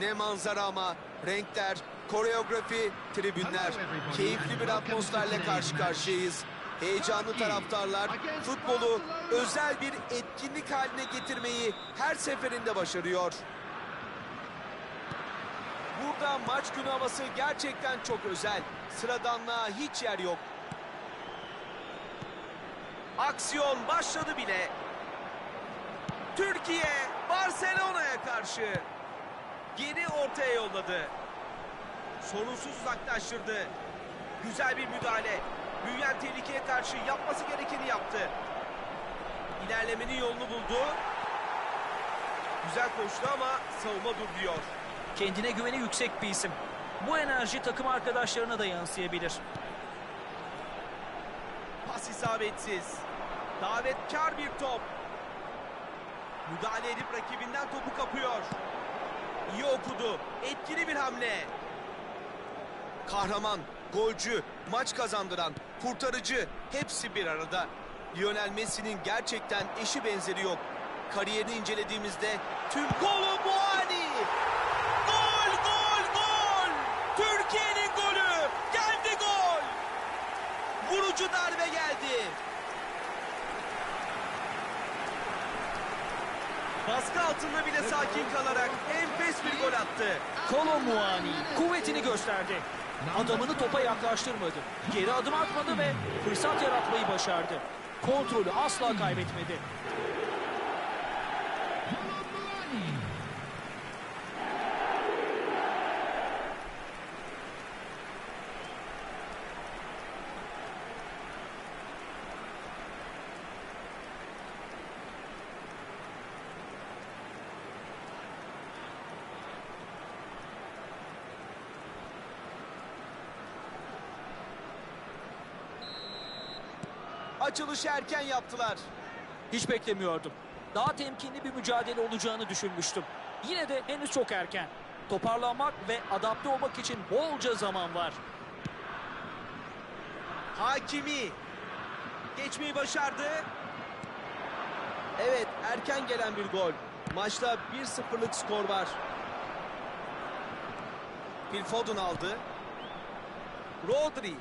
Ne manzara ama. Renkler, koreografi, tribünler. Keyifli bir atmosferle karşı karşıyayız. Heyecanlı taraftarlar futbolu özel bir etkinlik haline getirmeyi her seferinde başarıyor. Burada maç günü havası gerçekten çok özel. Sıradanlığa hiç yer yok. Aksiyon başladı bile. Türkiye Barcelona'ya karşı geri ortaya yolladı. Sorunsuz uzaklaştırdı. Güzel bir müdahale. Büyüyen tehlikeye karşı yapması gerekeni yaptı. İlerlemenin yolunu buldu. Güzel koştu ama savunma dur diyor. Kendine güveni yüksek bir isim. Bu enerji takım arkadaşlarına da yansıyabilir. Pas isabetsiz. Davetkar bir top. Müdahale edip rakibinden topu kapıyor. İyi okudu. Etkili bir hamle. Kahraman, golcü, maç kazandıran, kurtarıcı hepsi bir arada. Lionel Messi'nin gerçekten eşi benzeri yok. Kariyerini incelediğimizde tüm Kolo Muani! Gol, gol, gol! Türkiye'nin golü! Geldi gol! Vurucu darbe geldi. Baskı altında bile sakin kalarak enfes bir gol attı. Kolo Muani kuvvetini gösterdi. Adamını topa yaklaştırmadı. Geri adım atmadı ve fırsat yaratmayı başardı. Kontrolü asla kaybetmedi. Açılışı erken yaptılar. Hiç beklemiyordum. Daha temkinli bir mücadele olacağını düşünmüştüm. Yine de henüz çok erken. Toparlanmak ve adapte olmak için bolca zaman var. Hakimi geçmeyi başardı. Evet erken gelen bir gol. Maçta 1-0'lık skor var. Phil Foden aldı. Rodri.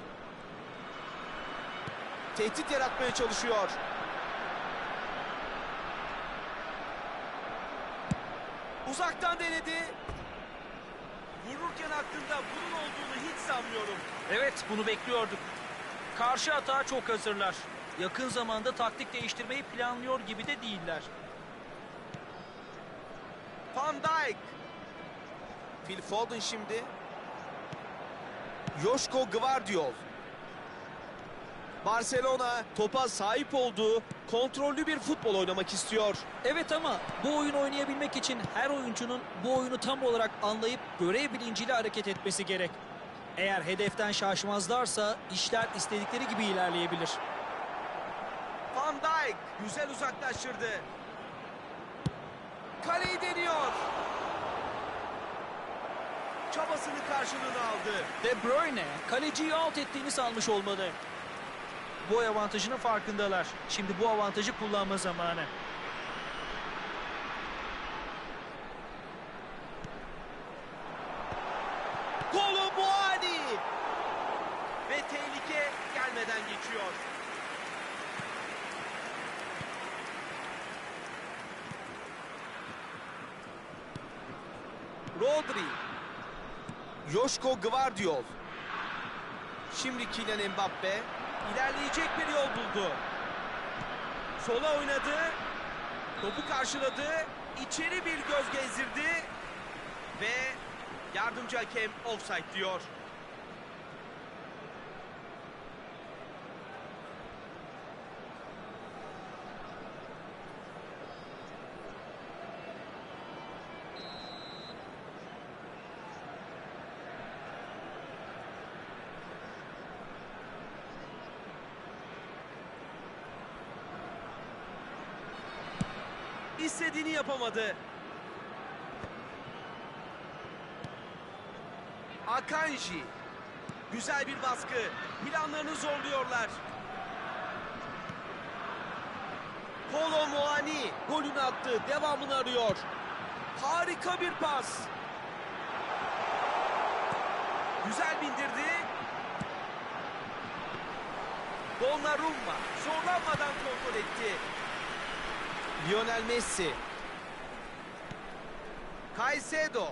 Tehdit yaratmaya çalışıyor. Uzaktan denedi. Vururken aklında bunun olduğunu hiç sanmıyorum. Evet bunu bekliyorduk. Karşı atağa çok hazırlar. Yakın zamanda taktik değiştirmeyi planlıyor gibi de değiller. Van Dijk. Phil Foden şimdi. Joško Gvardiol. Barcelona topa sahip olduğu kontrollü bir futbol oynamak istiyor. Evet ama bu oyun oynayabilmek için her oyuncunun bu oyunu tam olarak anlayıp görev bilinciyle hareket etmesi gerek. Eğer hedeften şaşmazlarsa işler istedikleri gibi ilerleyebilir. Van Dijk güzel uzaklaştırdı. Kaleyi deniyor. Çabasını karşılığını aldı. De Bruyne kaleciyi alt ettiğini sanmış olmalı. Boy avantajının farkındalar. Şimdi bu avantajı kullanma zamanı. Kolo Muani. Ve tehlike gelmeden geçiyor. Rodri. Joško Gvardiol. Şimdi Kylian Mbappe ilerleyecek bir yol buldu. Sola oynadı. Topu karşıladı. İçeri bir göz gezdirdi. Ve yardımcı hakem offside diyor. İstediğini yapamadı. Akanji. Güzel bir baskı. Planlarını zorluyorlar. Kolo Muani golünü attı. Devamını arıyor. Harika bir pas. Güzel bindirdi. Donnarumma zorlanmadan kontrol etti. Lionel Messi. Caicedo.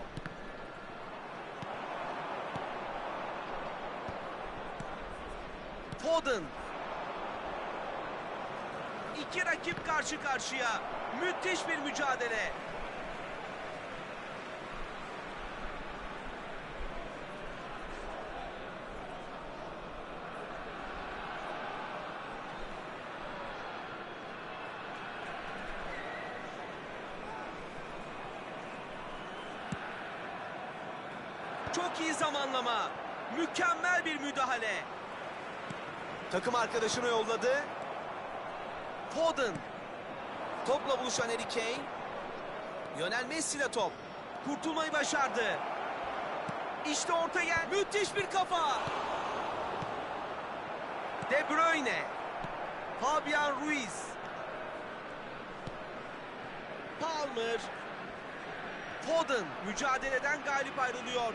Foden. İki rakip karşı karşıya. Müthiş bir mücadele. Çok iyi zamanlama. Mükemmel bir müdahale. Takım arkadaşını yolladı. Foden. Topla buluşan Harry Kane. Lionel Messi ile top. Kurtulmayı başardı. İşte orta gel. Müthiş bir kafa. De Bruyne. Fabian Ruiz. Palmer. Foden mücadeleden galip ayrılıyor.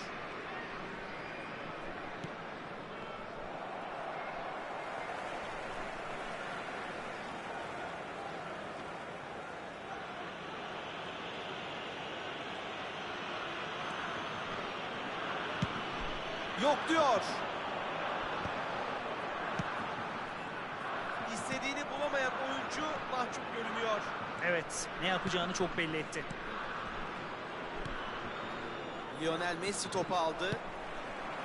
Diyor. İstediğini bulamayan oyuncu mahcup görünüyor. Evet, ne yapacağını çok belli etti. Lionel Messi topu aldı.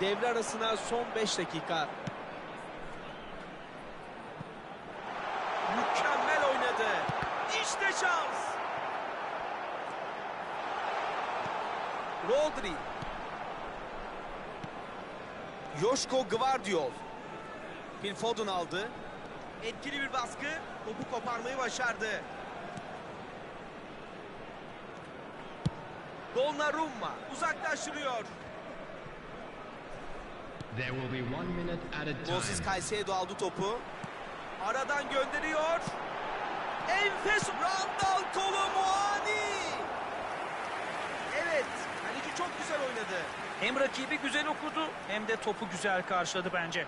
Devre arasına son 5 dakika. Mükemmel oynadı. İşte şans. Rodri. Joško Gvardiol. Phil Foden aldı. Etkili bir baskı. Topu koparmayı başardı. Donnarumma uzaklaştırıyor. Moses. Caicedo aldı topu. Aradan gönderiyor. Enfes Randall Kolomuani. Evet, kaleci çok güzel oynadı. Hem rakibi güzel okudu hem de topu güzel karşıladı bence.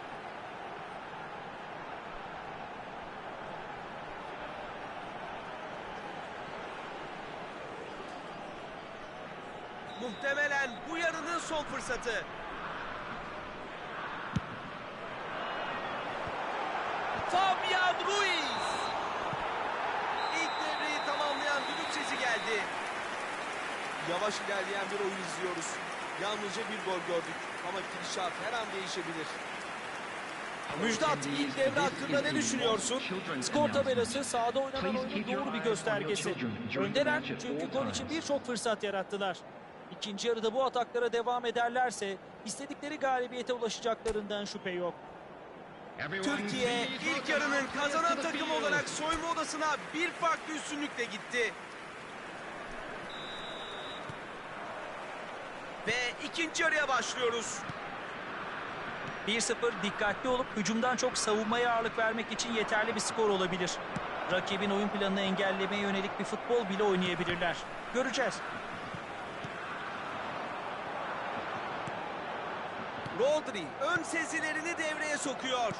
Muhtemelen bu yarının son fırsatı. Fabian Ruiz. Yavaş ilerleyen bir oyun izliyoruz. Yalnızca bir gol gördük ama gidişat her an değişebilir. Müjdat ilk devre hakkında ne düşünüyorsun? Skor tabelası sahada oynanan oyunun doğru bir göstergesi. Öndeler çünkü gol için birçok fırsat yarattılar. İkinci yarıda bu ataklara devam ederlerse istedikleri galibiyete ulaşacaklarından şüphe yok. Türkiye ilk yarının kazanan takım olarak soyunma odasına bir farklı üstünlükle gitti. Ve ikinci yarıya başlıyoruz. 1-0 dikkatli olup hücumdan çok savunmaya ağırlık vermek için yeterli bir skor olabilir. Rakibin oyun planını engellemeye yönelik bir futbol bile oynayabilirler. Göreceğiz. Rodri ön sezilerini devreye sokuyor.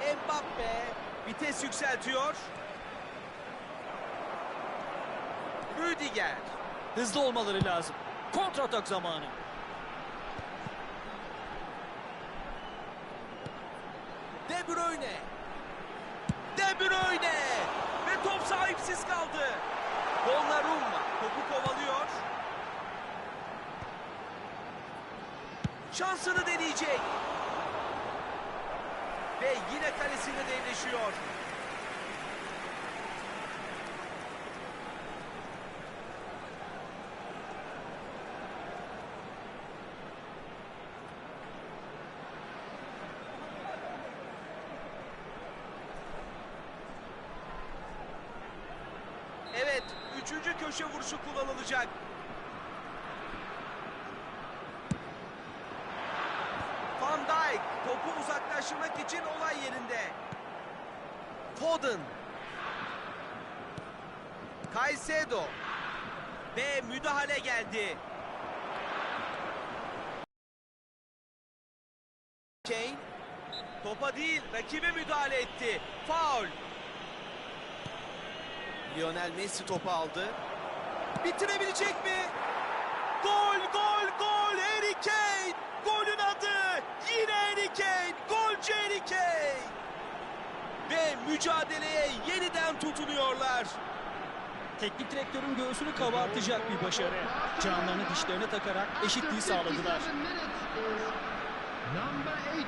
Mbappe vites yükseltiyor. Rüdiger Hızlı olmaları lazım. Kontratak zamanı. De Bruyne. De Bruyne ve top sahipsiz kaldı. Donnarumma topu kovalıyor. Şansını deneyecek. Ve yine kalesinde devleşiyor. Evet, üçüncü köşe vuruşu kullanılacak. Van Dijk topu uzaklaştırmak için olay yerinde. Foden. Caicedo. Ve müdahale geldi. Kane topa değil rakibe müdahale etti. Faul. Lionel Messi topu aldı. Bitirebilecek mi? Gol gol gol Harry Kane. Golün adı yine Harry Kane. Golcü Harry Kane. Ve mücadeleye yeniden tutunuyorlar. Teknik direktörün göğsünü kabartacak bir başarı. Canlarını dişlerine takarak eşitliği sağladılar. Number 18,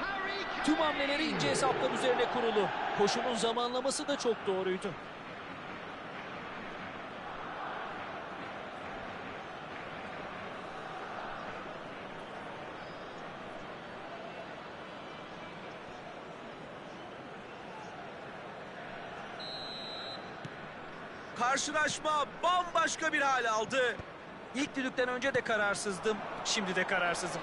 Harry Kane. Tüm hamleleri ince hesaplar üzerine kurulu. Koşunun zamanlaması da çok doğruydu. Karşılaşma bambaşka bir hal aldı. İlk düdükten önce de kararsızdım, şimdi de kararsızım.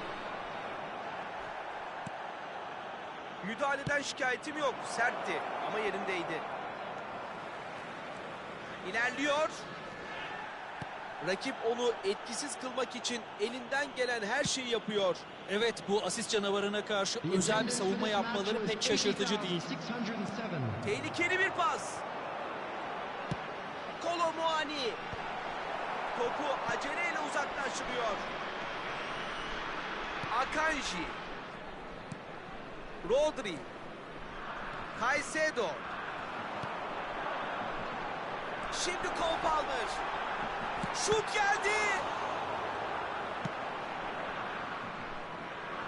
Müdahaleden şikayetim yok. Sertti ama yerindeydi. İlerliyor. Rakip onu etkisiz kılmak için elinden gelen her şeyi yapıyor. Evet bu asist canavarına karşı özel bir savunma yapmaları pek şaşırtıcı değil. 80,607. Tehlikeli bir pas. Kolo Muani. Topu aceleyle uzaklaştırıyor. Akanji. Rodri. Caicedo. Şimdi Cole Palmer. Şut geldi.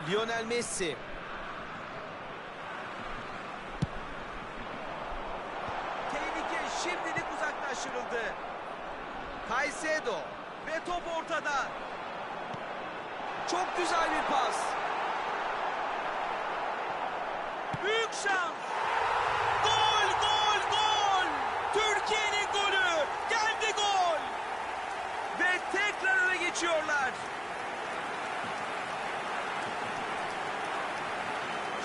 Lionel Messi. Tehlike şimdilik uzaklaştırıldı. Caicedo ve top ortada. Çok güzel bir pas. Büyük şans. Gol, gol, gol. Türkiye'nin golü. Geldi gol. Ve tekrar öne geçiyorlar.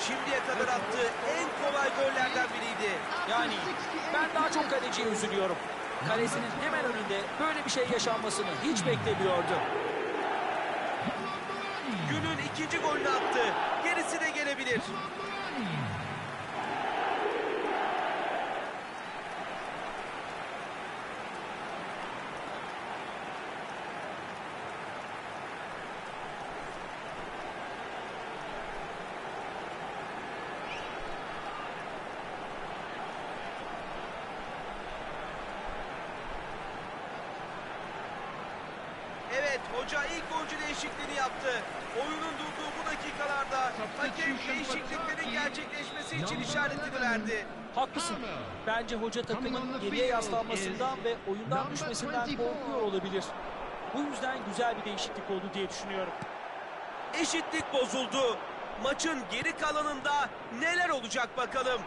Şimdiye kadar attığı en kolay gollerden biriydi. Yani ben daha çok kaleciye üzülüyorum. Kalesinin hemen önünde böyle bir şey yaşanmasını hiç beklemiyordu. Günün ikinci golünü attı. Gerisi de gelebilir. Evet, hoca ilk oyuncu değişikliğini yaptı. Oyunun durduğu bu dakikalarda hakem değişikliklerin gerçekleşmesi için işaretini verdi. Haklısın. Bence hoca takımın geriye yaslanmasından ve oyundan düşmesinden korkuyor olabilir. Bu yüzden güzel bir değişiklik oldu diye düşünüyorum. Eşitlik bozuldu. Maçın geri kalanında neler olacak bakalım.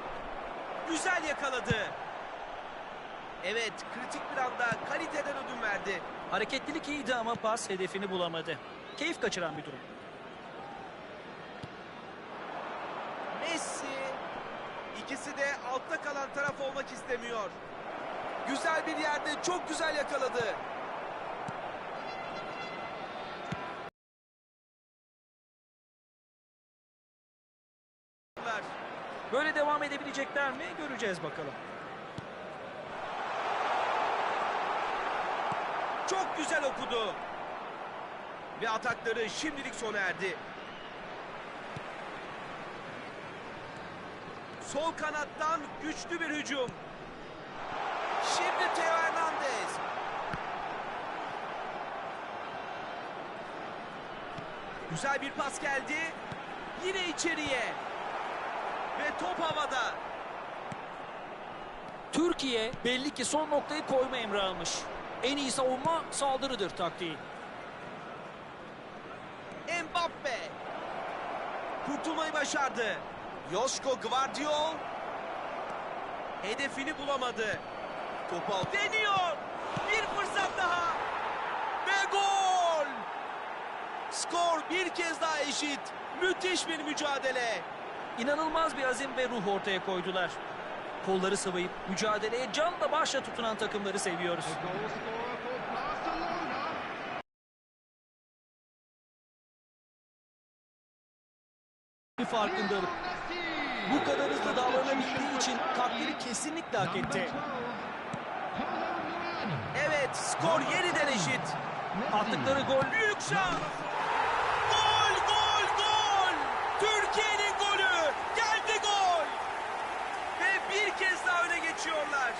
Güzel yakaladı. Evet, kritik bir anda kaliteden ödün verdi. Hareketlilik iyiydi ama pas hedefini bulamadı. Keyif kaçıran bir durum. Messi ikisi de altta kalan taraf olmak istemiyor. Güzel bir yerde çok güzel yakaladı. Böyle devam edebilecekler mi göreceğiz bakalım. Çok güzel okudu. Ve atakları şimdilik sona erdi. Sol kanattan güçlü bir hücum. Şimdi Teo Hernandez. Güzel bir pas geldi. Yine içeriye. Ve top havada. Türkiye belli ki son noktayı koyma emri almış. En iyi savunma saldırıdır taktiği. Mbappe. Kurtulmayı başardı. Yoshko Gvardiol. Hedefini bulamadı. Topu Deniyor. Bir fırsat daha. Ve gol. Skor bir kez daha eşit. Müthiş bir mücadele. İnanılmaz bir azim ve ruh ortaya koydular. Kolları sıvayıp mücadeleye canla başla tutunan takımları seviyoruz. Scorer farkındalık. Bu kadar hızlı davranabildiği için takdiri kesinlikle hak etti. Evet skor yeniden eşit. Attıkları gol Büyük şans. Gol gol gol. Türkiye'nin golü. Geldi gol. Ve bir kez daha geçiyorlar.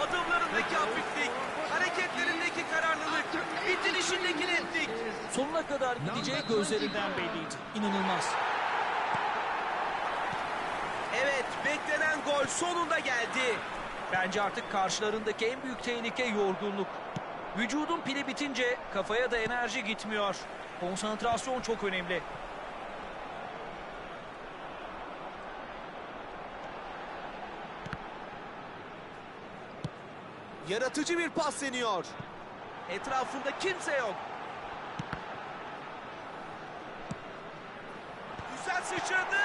Adımlarındaki hafiflik, hareketlerindeki kararlılık, bitirişindeki netlik. sonuna kadar gideceği gözlerinden belliydi. İnanılmaz. Evet, beklenen gol sonunda geldi. Bence artık karşılarındaki en büyük tehlike yorgunluk. Vücudun pili bitince kafaya da enerji gitmiyor. Konsantrasyon çok önemli. Yaratıcı bir pas deniyor. Etrafında kimse yok. Güzel sıçradı.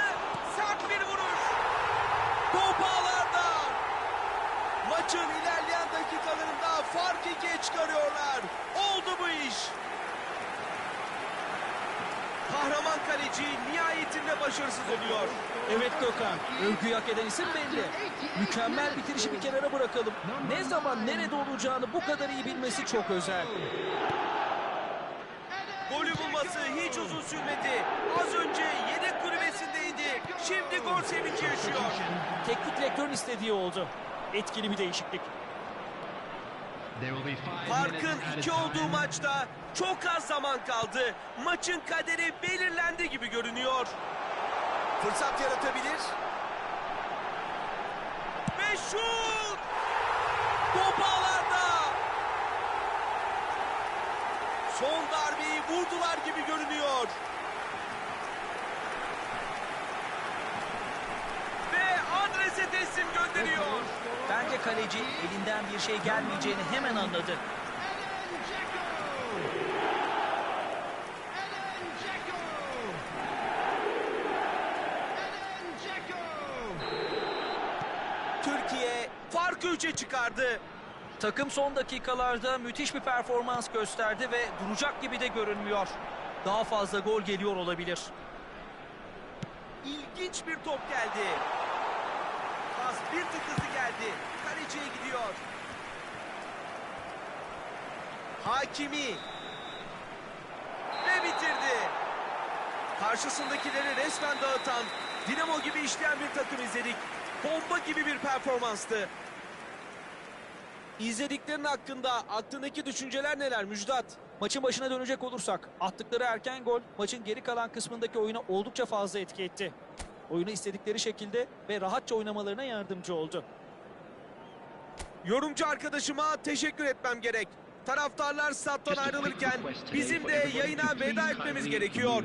Sert bir vuruş. Top ağlarda. Maçın ilerleyen dakikalarında fark ikiye çıkarıyorlar. Oldu bu iş. Kahraman kaleci nihayetinde başarısız oluyor. Evet Gökhan, övgüyü hak eden isim belli. Mükemmel bitirişi bir kenara bırakalım. Ne zaman nerede olacağını bu kadar iyi bilmesi çok özel. Golü bulması hiç uzun sürmedi. Az önce yedek kulübesindeydi. Şimdi gol sevinci yaşıyor. Teknik direktörün istediği oldu. Etkili bir değişiklik. Farkın iki olduğu maçta çok az zaman kaldı. Maçın kaderi belirlendi gibi görünüyor. Fırsat yaratabilir. Ve şut! Top. Son darbeyi vurdular gibi görünüyor. Ve adrese teslim gönderiyor. Bence kaleci elinden bir şey gelmeyeceğini hemen anladı. 3'e çıkardı. Takım son dakikalarda müthiş bir performans gösterdi ve duracak gibi de görünmüyor. Daha fazla gol geliyor olabilir. İlginç bir top geldi. Pas bir tık hızlı geldi. Kaleciye gidiyor. Hakimi. Ve bitirdi. Karşısındakileri resmen dağıtan, dinamo gibi işleyen bir takım izledik. Bomba gibi bir performanstı. İzlediklerin hakkında aklındaki düşünceler neler Müjdat? Maçın başına dönecek olursak attıkları erken gol maçın geri kalan kısmındaki oyuna oldukça fazla etki etti. Oyunu istedikleri şekilde ve rahatça oynamalarına yardımcı oldu. Yorumcu arkadaşıma teşekkür etmem gerek. Taraftarlar stat'tan ayrılırken bizim de yayına veda etmemiz gerekiyor.